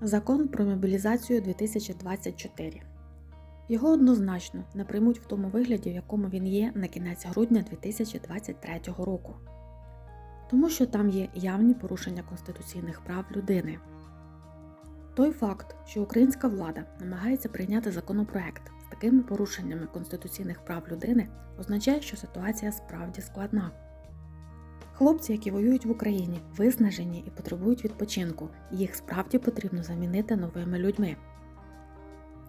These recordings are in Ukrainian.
Закон про мобілізацію 2024. Його однозначно не приймуть в тому вигляді, в якому він є на кінець грудня 2023 року. Тому що там є явні порушення конституційних прав людини. Той факт, що українська влада намагається прийняти законопроект з такими порушеннями конституційних прав людини, означає, що ситуація справді складна. Хлопці, які воюють в Україні, виснажені і потребують відпочинку, їх справді потрібно замінити новими людьми.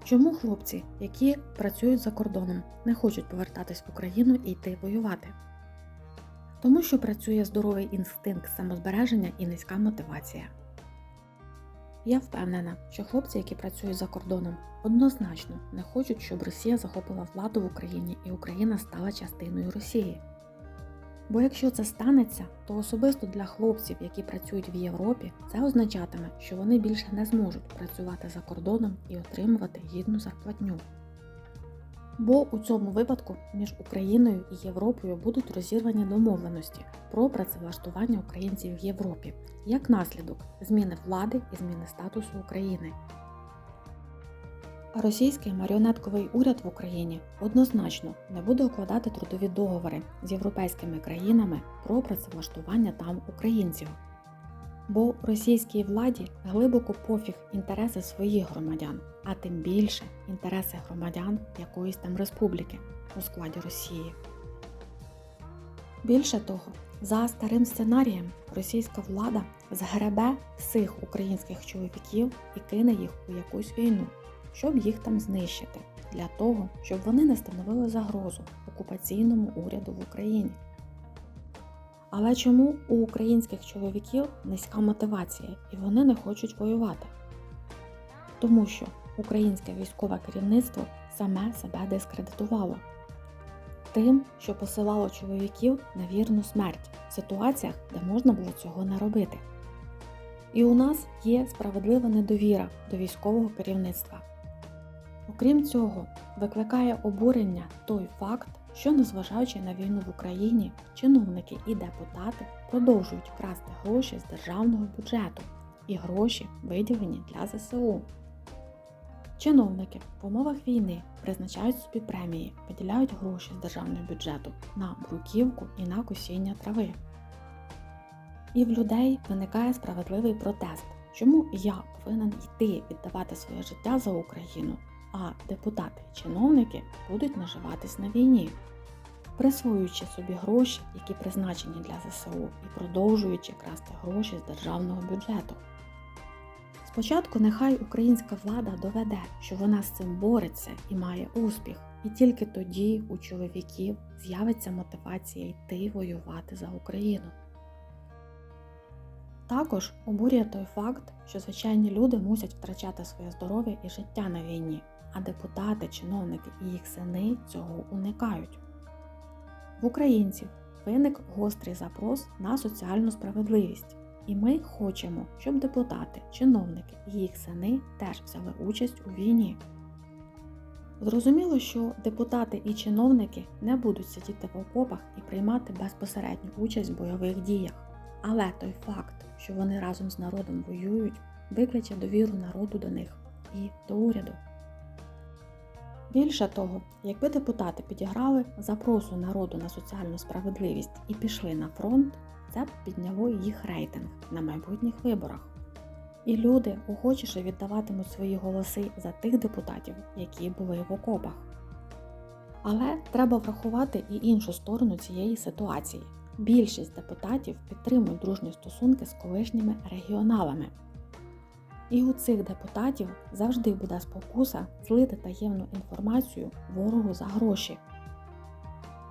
Чому хлопці, які працюють за кордоном, не хочуть повертатись в Україну і йти воювати? Тому що працює здоровий інстинкт самозбереження і низька мотивація. Я впевнена, що хлопці, які працюють за кордоном, однозначно не хочуть, щоб Росія захопила владу в Україні і Україна стала частиною Росії. Бо якщо це станеться, то особисто для хлопців, які працюють в Європі, це означатиме, що вони більше не зможуть працювати за кордоном і отримувати гідну зарплатню. Бо у цьому випадку між Україною і Європою будуть розірвані домовленості про працевлаштування українців в Європі як наслідок зміни влади і зміни статусу України. А російський маріонетковий уряд в Україні однозначно не буде укладати трудові договори з європейськими країнами про працевлаштування там українців. Бо російській владі глибоко пофіг інтереси своїх громадян, а тим більше інтереси громадян якоїсь там республіки у складі Росії. Більше того, за старим сценарієм російська влада згребе всіх українських чоловіків і кине їх у якусь війну, щоб їх там знищити, для того, щоб вони не становили загрозу окупаційному уряду в Україні. Але чому у українських чоловіків низька мотивація і вони не хочуть воювати? Тому що українське військове керівництво саме себе дискредитувало тим, що посилало чоловіків на вірну смерть в ситуаціях, де можна було цього не робити. І у нас є справедлива недовіра до військового керівництва. Окрім цього, викликає обурення той факт, що, незважаючи на війну в Україні, чиновники і депутати продовжують красти гроші з державного бюджету і гроші виділені для ЗСУ. Чиновники в умовах війни призначають собі премії, виділяють гроші з державного бюджету на бруківку і на косіння трави. І в людей виникає справедливий протест, чому я повинен йти віддавати своє життя за Україну, а депутати і чиновники будуть наживатись на війні, присвоюючи собі гроші, які призначені для ЗСУ, і продовжуючи красти гроші з державного бюджету. Спочатку нехай українська влада доведе, що вона з цим бореться і має успіх, і тільки тоді у чоловіків з'явиться мотивація йти воювати за Україну. Також обурює той факт, що звичайні люди мусять втрачати своє здоров'я і життя на війні, а депутати, чиновники і їх сини цього уникають. В українців виник гострий запрос на соціальну справедливість. І ми хочемо, щоб депутати, чиновники і їх сини теж взяли участь у війні. Зрозуміло, що депутати і чиновники не будуть сидіти в окопах і приймати безпосередню участь в бойових діях. Але той факт, що вони разом з народом воюють, викличе довіру народу до них і до уряду. Більше того, якби депутати підіграли запросу народу на соціальну справедливість і пішли на фронт, це б підняло їх рейтинг на майбутніх виборах. І люди охочіше віддаватимуть свої голоси за тих депутатів, які були в окопах. Але треба врахувати і іншу сторону цієї ситуації. Більшість депутатів підтримують дружні стосунки з колишніми регіоналами. І у цих депутатів завжди буде спокуса злити таємну інформацію ворогу за гроші.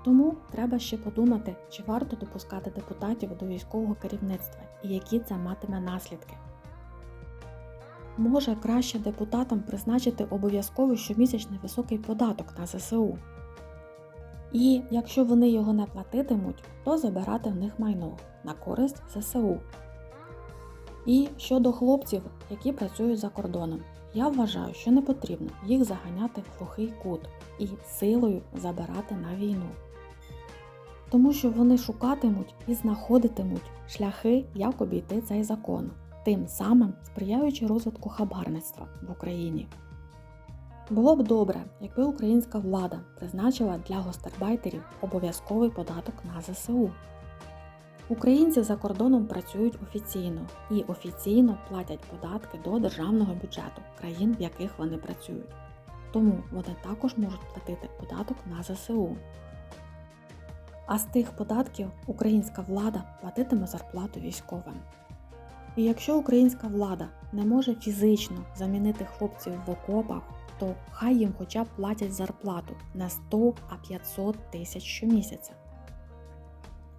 Тому треба ще подумати, чи варто допускати депутатів до військового керівництва і які це матиме наслідки. Може краще депутатам призначити обов'язковий щомісячний високий податок на ЗСУ. І якщо вони його не платитимуть, то забирати в них майно на користь ЗСУ. І щодо хлопців, які працюють за кордоном, я вважаю, що не потрібно їх заганяти в глухий кут і силою забирати на війну. Тому що вони шукатимуть і знаходитимуть шляхи, як обійти цей закон, тим самим сприяючи розвитку хабарництва в Україні. Було б добре, якби українська влада призначила для гостарбайтерів обов'язковий податок на ЗСУ. Українці за кордоном працюють офіційно і офіційно платять податки до державного бюджету країн, в яких вони працюють. Тому вони також можуть платити податок на ЗСУ. А з тих податків українська влада платитиме зарплату військовим. І якщо українська влада не може фізично замінити хлопців в окопах, то хай їм хоча б платять зарплату не 100, а 500 тисяч щомісяця.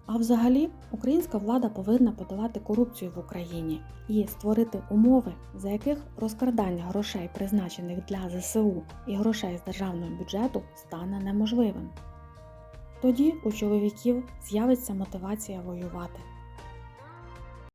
А взагалі, українська влада повинна подолати корупцію в Україні і створити умови, за яких розкрадання грошей, призначених для ЗСУ і грошей з державного бюджету, стане неможливим. Тоді у чоловіків з'явиться мотивація воювати.